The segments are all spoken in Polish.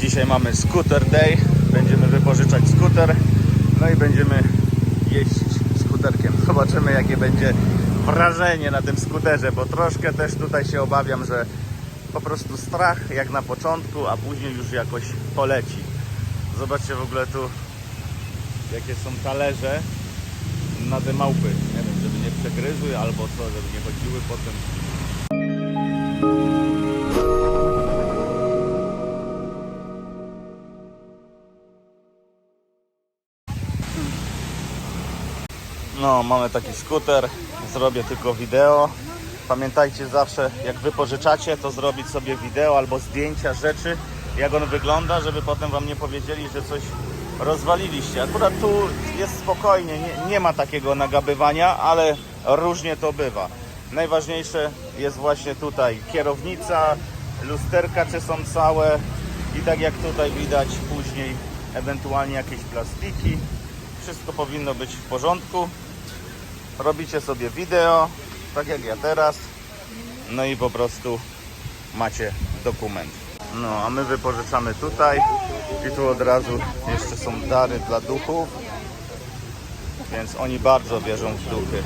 Dzisiaj mamy scooter day. Będziemy wypożyczać skuter. No i będziemy jeździć skuterkiem. Zobaczymy jakie będzie wrażenie na tym skuterze, bo troszkę też tutaj się obawiam, że po prostu strach jak na początku, a później już jakoś poleci. Zobaczcie w ogóle tu jakie są talerze na te małpy. Nie wiem, żeby nie przegryzły albo co, żeby nie chodziły potem. No, mamy taki skuter, zrobię tylko wideo. Pamiętajcie zawsze, jak wypożyczacie, to zrobić sobie wideo albo zdjęcia rzeczy, jak on wygląda, żeby potem Wam nie powiedzieli, że coś rozwaliliście. Akurat tu jest spokojnie, nie, nie ma takiego nagabywania, ale różnie to bywa. Najważniejsze jest właśnie tutaj kierownica, lusterka czy są całe i tak jak tutaj widać później ewentualnie jakieś plastiki. Wszystko powinno być w porządku. Robicie sobie wideo, tak jak ja teraz. No i po prostu macie dokument. No, a my wypożyczamy tutaj i tu od razu jeszcze są dary dla duchów. Więc oni bardzo wierzą w duchy.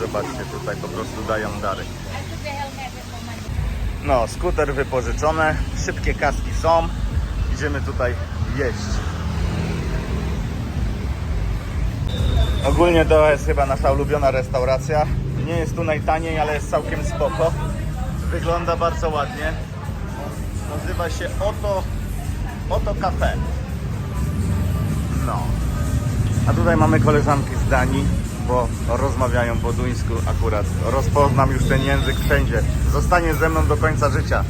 Zobaczcie, tutaj po prostu dają dary. No, skuter wypożyczone, szybkie kaski są. Idziemy tutaj jeść. Ogólnie to jest chyba nasza ulubiona restauracja. Nie jest tu najtaniej, ale jest całkiem spoko. Wygląda bardzo ładnie. Nazywa się Oto, Oto Cafe. No. A tutaj mamy koleżanki z Danii, bo rozmawiają po duńsku akurat. Rozpoznam już ten język wszędzie. Zostanie ze mną do końca życia.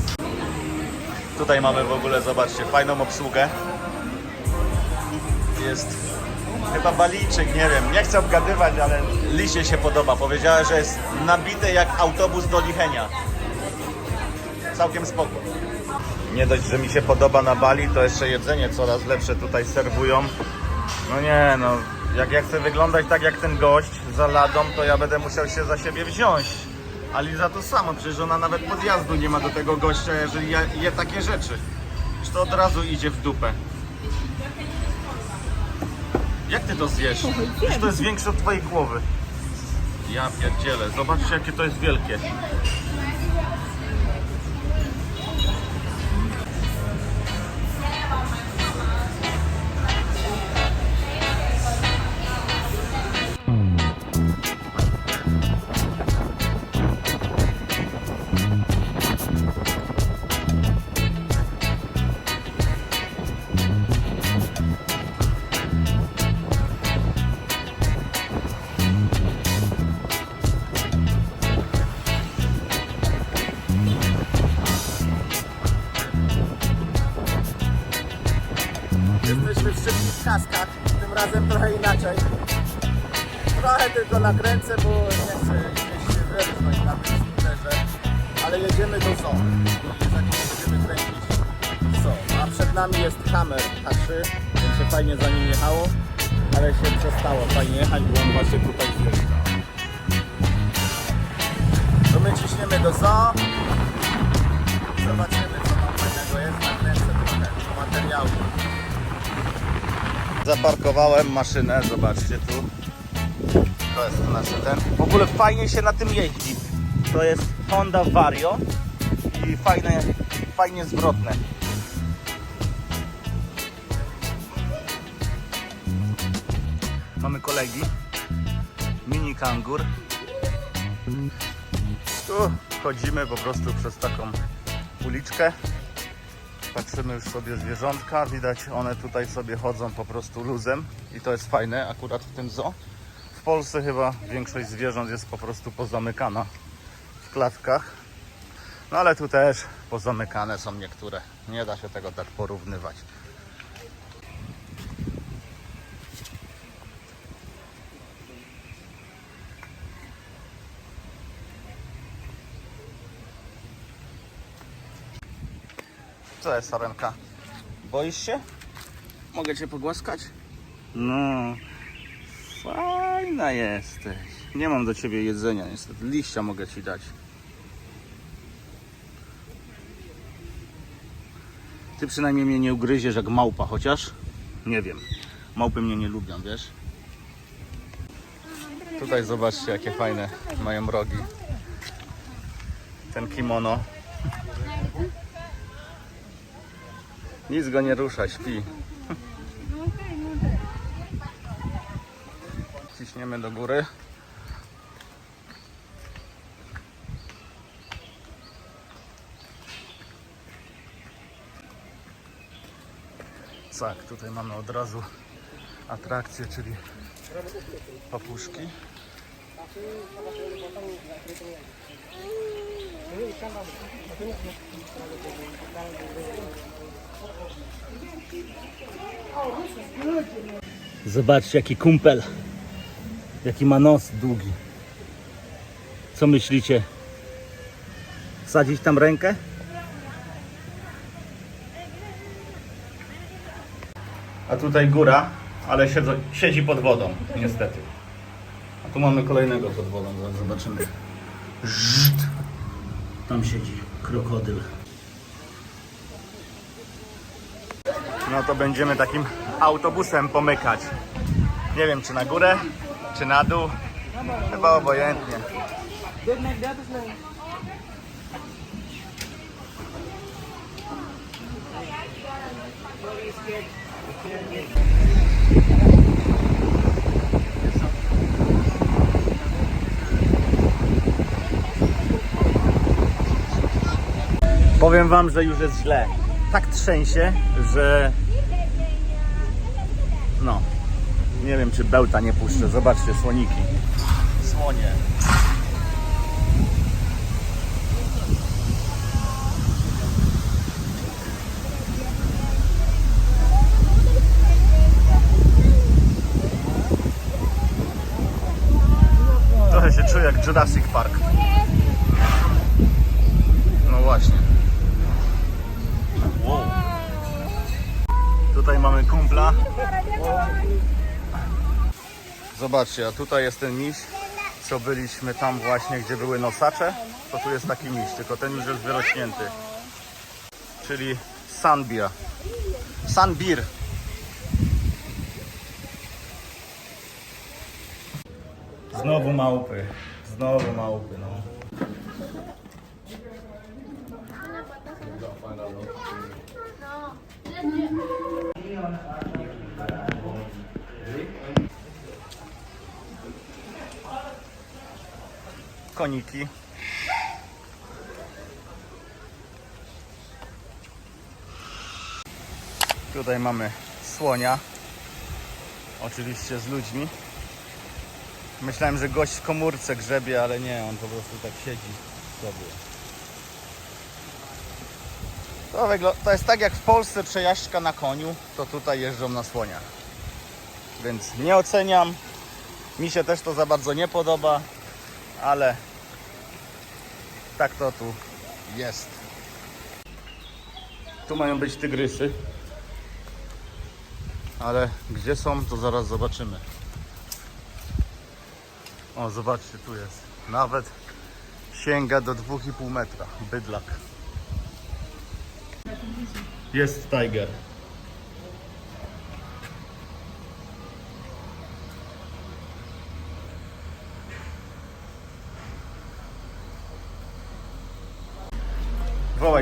Tutaj mamy w ogóle, zobaczcie, fajną obsługę. Jest chyba Balijczyk, nie wiem, nie chcę obgadywać, ale Lisie się podoba. Powiedziała, że jest nabity jak autobus do Lichenia. Całkiem spoko. Nie dość, że mi się podoba na Bali, to jeszcze jedzenie coraz lepsze tutaj serwują. No nie no, jak ja chcę wyglądać tak jak ten gość za ladą, to ja będę musiał się za siebie wziąć. A Liza to samo, przecież ona nawet podjazdu nie ma do tego gościa, jeżeli je, takie rzeczy. Już to od razu idzie w dupę. Jak ty to zjesz? Już to jest większe od twojej głowy. Ja pierdzielę, zobaczcie jakie to jest wielkie. I za chwilę będziemy kręcić zoo. A przed nami jest Hammer H3, więc się fajnie za nim jechało. Ale się przestało fajnie jechać, bo on właśnie tutaj zjeżdża. To my ciśniemy do zoo. Zobaczymy co tam fajnego jest. Nakręcę trochę do materiału. Zaparkowałem maszynę, zobaczcie tu. To jest nasz ten. W ogóle fajnie się na tym jeździ. To jest Honda Vario i fajne, fajnie zwrotne. Mamy kolegi. Mini kangur. Tu chodzimy po prostu przez taką uliczkę. Patrzymy już sobie zwierzątka, widać one tutaj sobie chodzą po prostu luzem i to jest fajne akurat w tym zoo. W Polsce chyba większość zwierząt jest po prostu pozamykana w klatkach. No ale tu też pozamykane są niektóre. Nie da się tego tak porównywać. Co jest sarenka? Boisz się? Mogę cię pogłaskać? No, fajna jesteś. Nie mam do ciebie jedzenia niestety. Liścia mogę ci dać. Ty przynajmniej mnie nie ugryziesz jak małpa, chociaż nie wiem. Małpy mnie nie lubią, wiesz? Tutaj zobaczcie jakie fajne mają rogi. Ten kimono. Nic go nie rusza, śpi. Ciśniemy do góry. Tak, tutaj mamy od razu atrakcję, czyli papuszki. Zobaczcie jaki kumpel. Jaki ma nos długi. Co myślicie? Wsadzić tam rękę? A tutaj góra, ale siedzi pod wodą, niestety. A tu mamy kolejnego pod wodą, zaraz zobaczymy. Żt. Tam siedzi krokodyl. No to będziemy takim autobusem pomykać. Nie wiem, czy na górę, czy na dół. Chyba obojętnie. Powiem wam, że już jest źle. Tak trzęsie, że no, nie wiem czy bełta nie puszczę. Zobaczcie, słoniki. Słonie. Trochę się czuję jak Jurassic Park. Zobaczcie, a tutaj jest ten miś, co byliśmy tam właśnie, gdzie były nosacze. To tu jest taki miś, tylko ten już jest wyrośnięty. Czyli Sunbeer. Sunbeer. Znowu małpy. Znowu małpy, no. Koniki. Tutaj mamy słonia. Oczywiście z ludźmi. Myślałem, że gość w komórce grzebie, ale nie, on po prostu tak siedzi sobie. To, to jest tak jak w Polsce przejażdżka na koniu, to tutaj jeżdżą na słoniach. Więc nie oceniam. Mi się też to za bardzo nie podoba, ale tak to tu jest. Tu mają być tygrysy. Ale gdzie są, to zaraz zobaczymy. O, zobaczcie, tu jest. Nawet sięga do 2,5 metra. Bydlak. Jest tiger.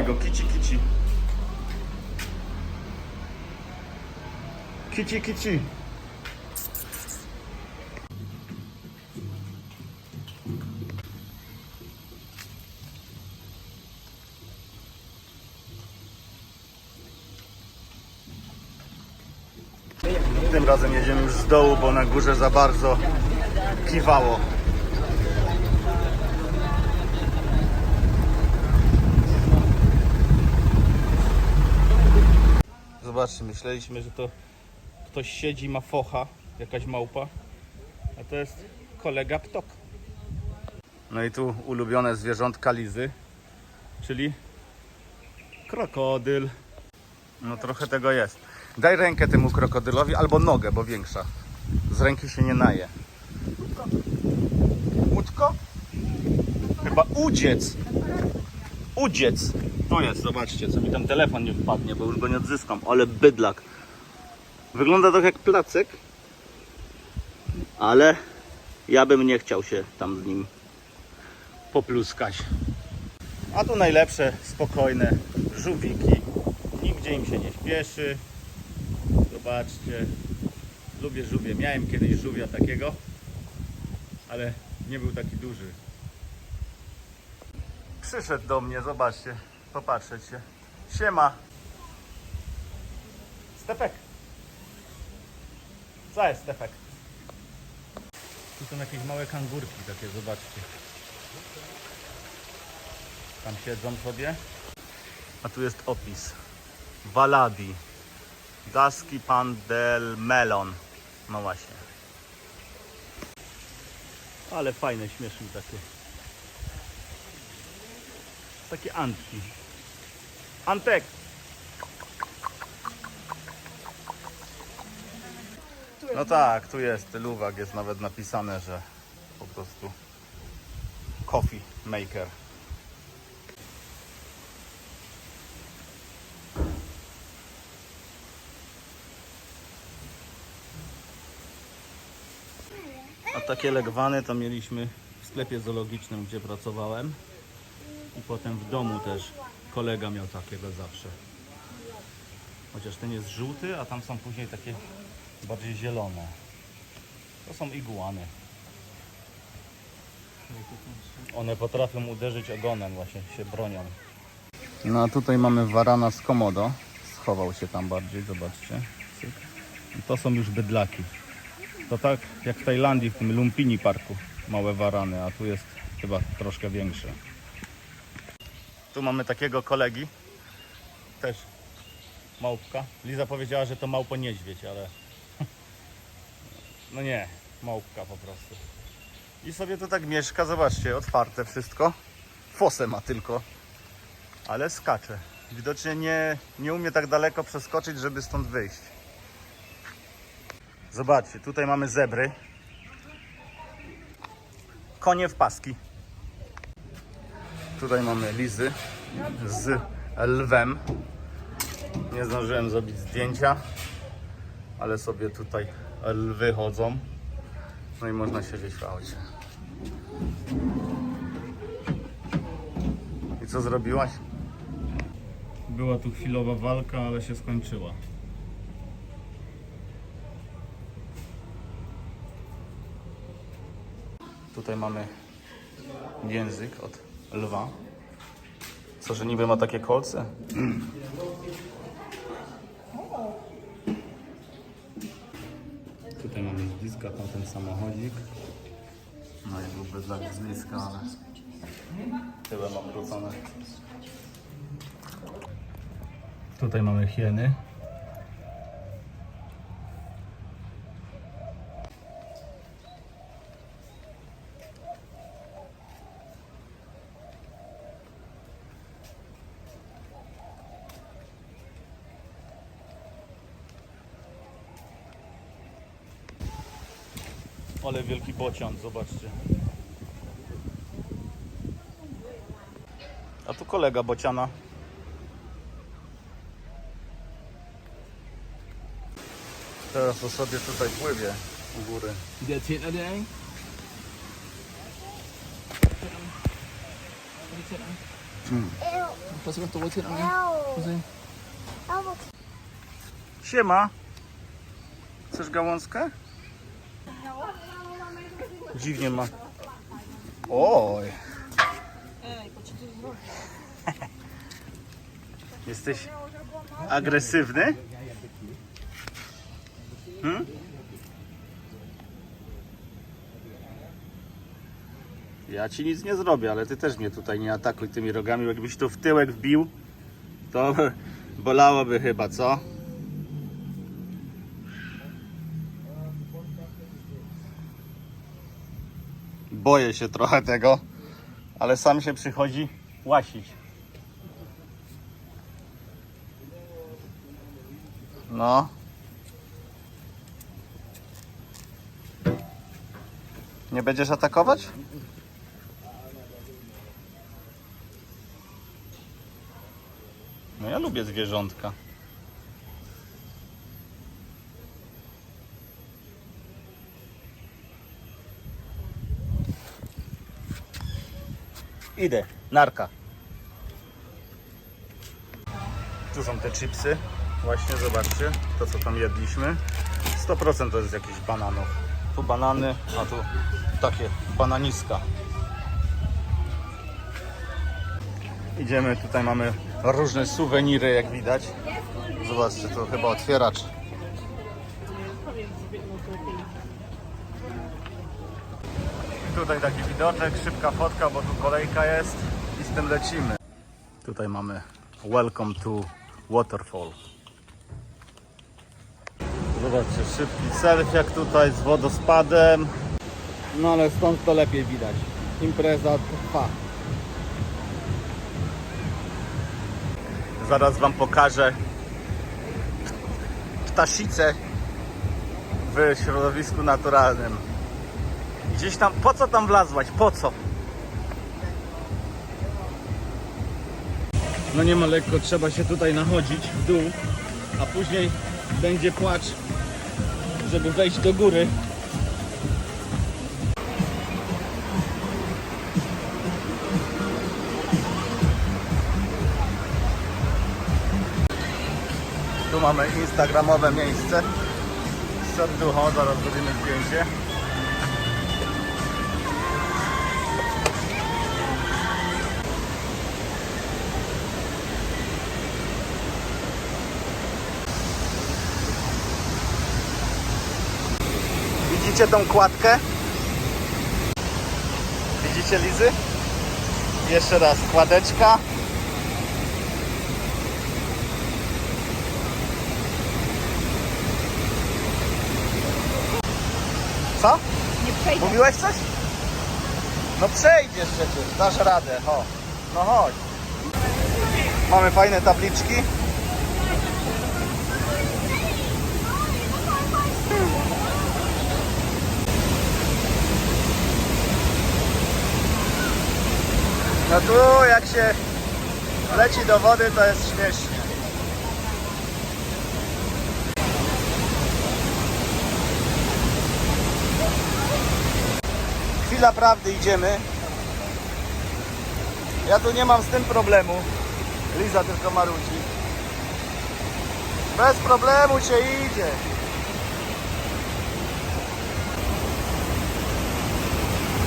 Wołaj go, kici, kici. Kici, kici. Tym razem jedziemy już z dołu, bo na górze za bardzo kiwało. Zobaczcie, myśleliśmy, że to ktoś siedzi, ma focha, jakaś małpa, a to jest kolega ptok. No i tu ulubione zwierzątka Lizy, czyli krokodyl. No trochę tego jest. Daj rękę temu krokodylowi albo nogę, bo większa. Z ręki się nie naje. Łódko? Chyba udziec. Udziec. Tu jest, zobaczcie, co mi tam telefon nie wpadnie, bo już go nie odzyskam, ale bydlak. Wygląda trochę jak placek, ale ja bym nie chciał się tam z nim popluskać. A tu najlepsze, spokojne żółwiki. Nigdzie im się nie śpieszy. Zobaczcie. Lubię żółwie. Miałem kiedyś żółwia takiego, ale nie był taki duży. Przyszedł do mnie, zobaczcie. Popatrzeć się. Siema. Stefek. Co jest Stefek? Tu są jakieś małe kangurki takie, zobaczcie. Tam siedzą sobie. A tu jest opis. Waladi. Daski pan del melon. No właśnie. Ale fajne, śmieszne takie. Takie antki. Antek! No tak, tu jest luwak, jest nawet napisane, że po prostu coffee maker. A takie legwany to mieliśmy w sklepie zoologicznym, gdzie pracowałem. I potem w domu też kolega miał takiego zawsze. Chociaż ten jest żółty, a tam są później takie bardziej zielone. To są iguany. One potrafią uderzyć ogonem, właśnie się bronią. No a tutaj mamy warana z komodo. Schował się tam bardziej, zobaczcie. I to są już bydlaki. To tak jak w Tajlandii, w tym Lumpini Parku. Małe warany, a tu jest chyba troszkę większe. Tu mamy takiego kolegi. Też małpka. Liza powiedziała, że to małpo niedźwiedź, ale... No nie, małpka po prostu. I sobie tu tak mieszka, zobaczcie, otwarte wszystko. Fosę ma tylko, ale skacze. Widocznie nie, nie umie tak daleko przeskoczyć, żeby stąd wyjść. Zobaczcie, tutaj mamy zebry. Konie w paski. Tutaj mamy lizy z lwem. Nie zdążyłem zrobić zdjęcia, ale sobie tutaj lwy chodzą. No i można siedzieć w aucie. I co zrobiłaś? Była tu chwilowa walka, ale się skończyła. Tutaj mamy język od lwa. Co, że niby ma takie kolce? Tutaj mamy z bliska tam ten samochodzik. No i byłby dla z bliska, ale tyle mam wrócone. Tutaj mamy hieny. Ale wielki bocian, zobaczcie. A tu kolega bociana. Teraz to sobie tutaj pływie u góry. Der Täter, der eng? Täter an. Siema. Chcesz gałązkę? Dziwnie ma. Oj. Jesteś agresywny? Hmm? Ja ci nic nie zrobię, ale ty też mnie tutaj nie atakuj tymi rogami. Jakbyś tu w tyłek wbił, to bolałoby chyba, co? Boję się trochę tego, ale sam się przychodzi łasić. No. Nie będziesz atakować? Lubię zwierzątka. Idę, narka. Tu są te chipsy. Właśnie, zobaczcie, to co tam jedliśmy. 100% to jest jakiś bananów. Tu banany, a tu takie bananiska. Idziemy, tutaj mamy różne suweniry, jak widać. Zobaczcie, to chyba otwieracz. Tutaj taki widoczek, szybka fotka, bo tu kolejka jest i z tym lecimy. Tutaj mamy Welcome to Waterfall. Zobaczcie, szybki selfie jak tutaj z wodospadem. No ale stąd to lepiej widać. Impreza trwa. Zaraz Wam pokażę ptasicę w środowisku naturalnym. Gdzieś tam, po co tam wlazłaś? Po co? No nie ma lekko, trzeba się tutaj nachodzić w dół, a później będzie płacz, żeby wejść do góry. Tu mamy instagramowe miejsce. Serducho, zaraz zrobimy zdjęcie. Widzicie tą kładkę? Widzicie Lizy? Jeszcze raz, kładeczka. Co? Nie przejdę. Mówiłeś coś? No przejdziesz przecież, dasz radę, ho. No chodź. Mamy fajne tabliczki. No tu jak się leci do wody to jest śmiesznie. Chwila prawdy idziemy. Ja tu nie mam z tym problemu. Liza tylko marudzi. Bez problemu się idzie.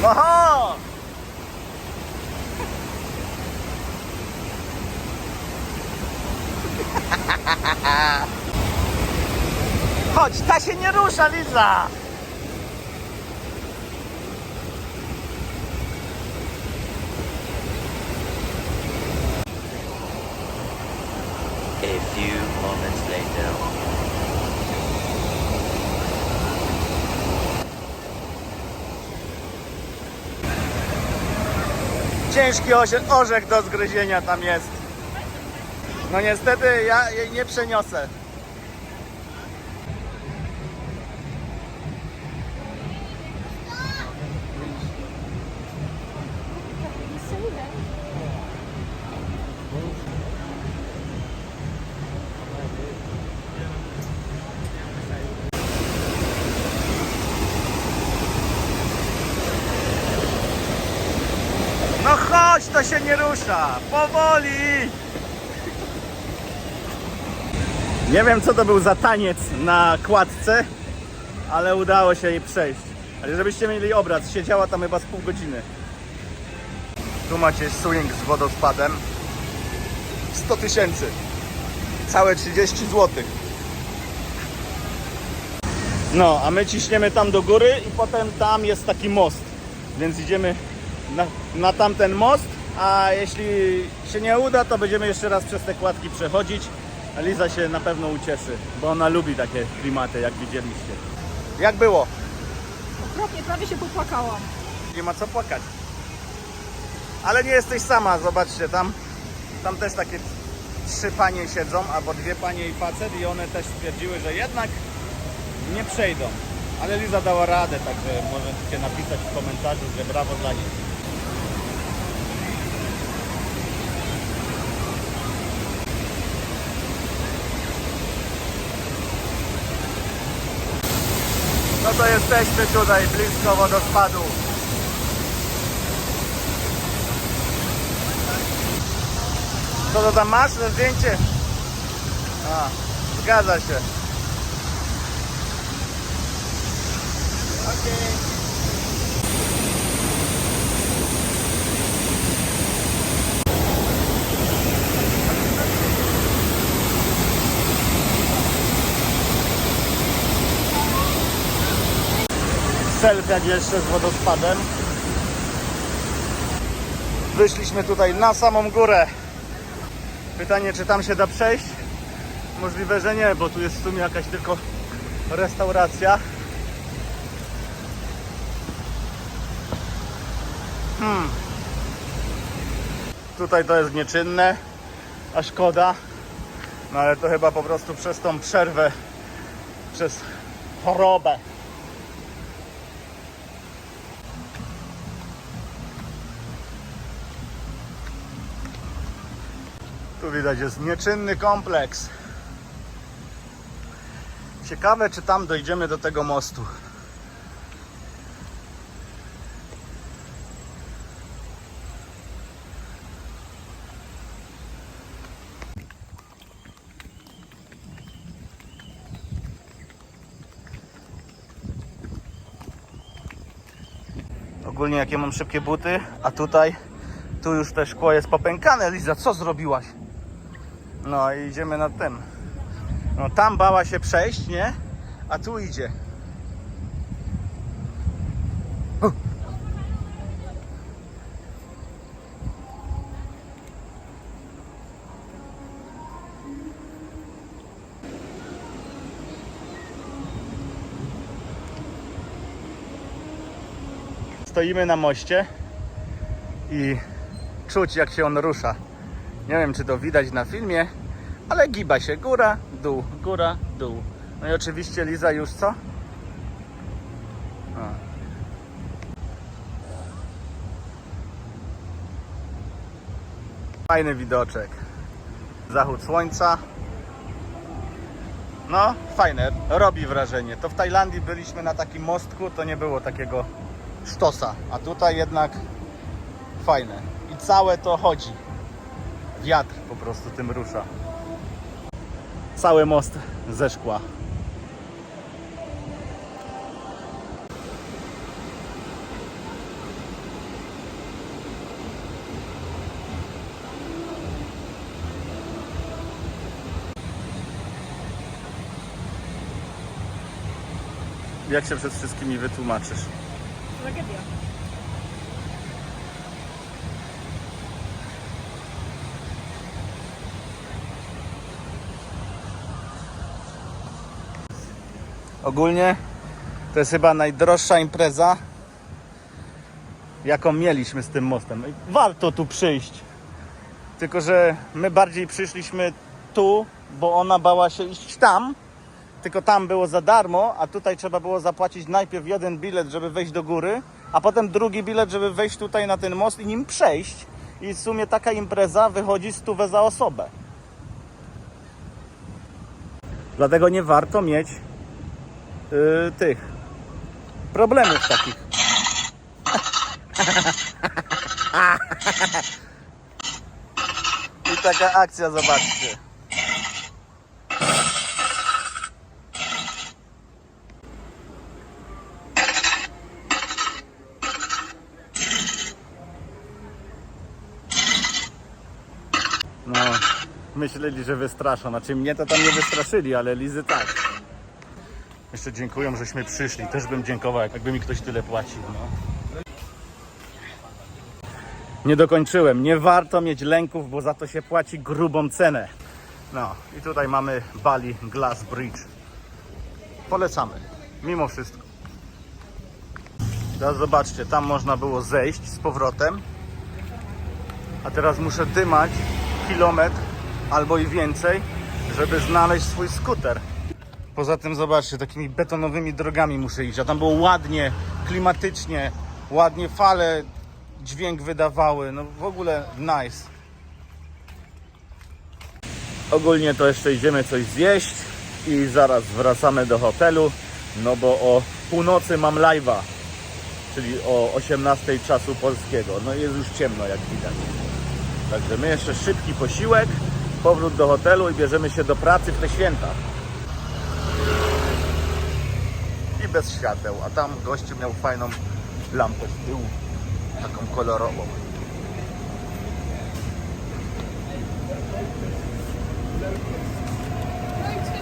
Oho! Chodź, ta się nie rusza, Liza! A few moments later. Ciężki orzech do zgryzienia tam jest. No niestety ja jej nie przeniosę. No chodź, to się nie rusza. Powoli. Nie wiem, co to był za taniec na kładce, ale udało się jej przejść. Ale żebyście mieli obraz, siedziała tam chyba z pół godziny. Tu macie swing z wodospadem. 100 tysięcy. Całe 30 zł. No, a my ciśniemy tam do góry i potem tam jest taki most. Więc idziemy na, na tamten most, a jeśli się nie uda, to będziemy jeszcze raz przez te kładki przechodzić. Liza się na pewno ucieszy, bo ona lubi takie klimaty, jak widzieliście. Jak było? Okropnie, prawie się popłakałam. Nie ma co płakać. Ale nie jesteś sama, zobaczcie, tam, tam też takie trzy panie siedzą, albo dwie panie i facet i one też stwierdziły, że jednak nie przejdą. Ale Liza dała radę, także możecie napisać w komentarzu, że brawo dla niej. To jesteśmy tutaj blisko wodospadu. Co to tam masz na zdjęcie? A, zgadza się. Selfie jeszcze z wodospadem. Wyszliśmy tutaj na samą górę. Pytanie, czy tam się da przejść? Możliwe, że nie, bo tu jest w sumie jakaś tylko restauracja. Hmm. Tutaj to jest nieczynne, a szkoda. No ale to chyba po prostu przez tą przerwę, przez chorobę. Tu widać jest nieczynny kompleks. Ciekawe, czy tam dojdziemy do tego mostu. Ogólnie jakie mam szybkie buty, a tutaj tu już te szkło jest popękane. Liza, co zrobiłaś? No i idziemy nad tym. No tam bała się przejść, nie? A tu idzie. Stoimy na moście i czuć jak się on rusza. Nie wiem czy to widać na filmie, ale giba się góra, dół, góra, dół. No i oczywiście Liza już co? Fajny widoczek. Zachód słońca. No, fajne, robi wrażenie. To w Tajlandii byliśmy na takim mostku, to nie było takiego sztosa, a tutaj jednak fajne. I całe to chodzi. Wiatr po prostu tym rusza. Cały most ze szkła. Jak się przed wszystkimi wytłumaczysz? Tragedia. Ogólnie to jest chyba najdroższa impreza, jaką mieliśmy z tym mostem. Warto tu przyjść. Tylko, że my bardziej przyszliśmy tu, bo ona bała się iść tam. Tylko tam było za darmo, a tutaj trzeba było zapłacić najpierw jeden bilet, żeby wejść do góry, a potem drugi bilet, żeby wejść tutaj na ten most i nim przejść. I w sumie taka impreza wychodzi stówę za osobę. Dlatego nie warto mieć yy, tych problemów takich. I taka akcja, zobaczcie. No, myśleli, że wystraszą. Znaczy mnie to tam nie wystraszyli, ale Lizy tak. Jeszcze dziękują, żeśmy przyszli. Też bym dziękował, jakby mi ktoś tyle płacił. No. Nie dokończyłem. Nie warto mieć lęków, bo za to się płaci grubą cenę. No i tutaj mamy Bali Glass Bridge. Polecamy. Mimo wszystko. Teraz zobaczcie, tam można było zejść z powrotem. A teraz muszę dymać kilometr albo i więcej, żeby znaleźć swój skuter. Poza tym zobaczcie, takimi betonowymi drogami muszę iść, a tam było ładnie, klimatycznie, ładnie fale dźwięk wydawały, no w ogóle nice. Ogólnie to jeszcze idziemy coś zjeść i zaraz wracamy do hotelu, no bo o północy mam live'a, czyli o 18 czasu polskiego. No jest już ciemno, jak widać. Także my jeszcze szybki posiłek, powrót do hotelu i bierzemy się do pracy w te święta. I bez świateł, a tam gościu miał fajną lampę z tyłu, taką kolorową.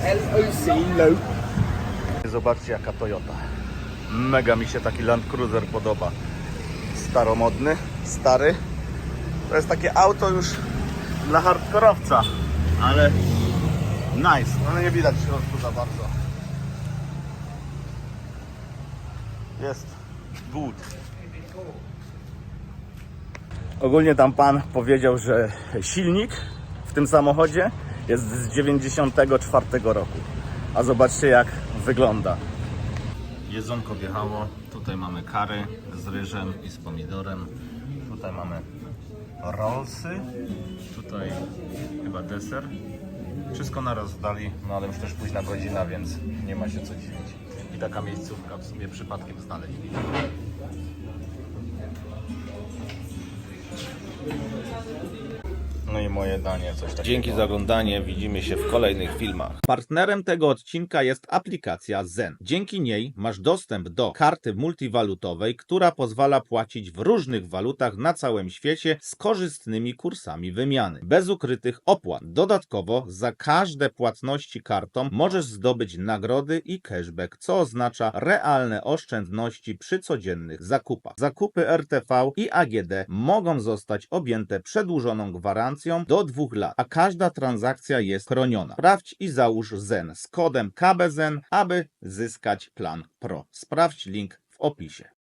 LOC low. Zobaczcie jaka Toyota. Mega mi się taki Land Cruiser podoba. Staromodny, stary. To jest takie auto już dla hardkorowca, ale nice. No nie widać w środku za bardzo. Jest good. Ogólnie tam pan powiedział, że silnik w tym samochodzie jest z 94 roku. A zobaczcie jak wygląda. Jedzonko wjechało. Tutaj mamy kary z ryżem i z pomidorem. Tutaj mamy rollsy. Tutaj chyba deser. Wszystko naraz dali, no ale już też późna godzina, więc nie ma się co dziwić. I taka miejscówka w sumie przypadkiem znaleźli. No i moje danie, coś takiego. Dzięki za oglądanie, widzimy się w kolejnych filmach. Partnerem tego odcinka jest aplikacja Zen. Dzięki niej masz dostęp do karty multiwalutowej, która pozwala płacić w różnych walutach na całym świecie z korzystnymi kursami wymiany, bez ukrytych opłat. Dodatkowo za każde płatności kartą możesz zdobyć nagrody i cashback, co oznacza realne oszczędności przy codziennych zakupach. Zakupy RTV i AGD mogą zostać objęte przedłużoną gwarancją do dwóch lat, a każda transakcja jest chroniona. Sprawdź i załóż ZEN z kodem KBZEN, aby zyskać plan Pro. Sprawdź link w opisie.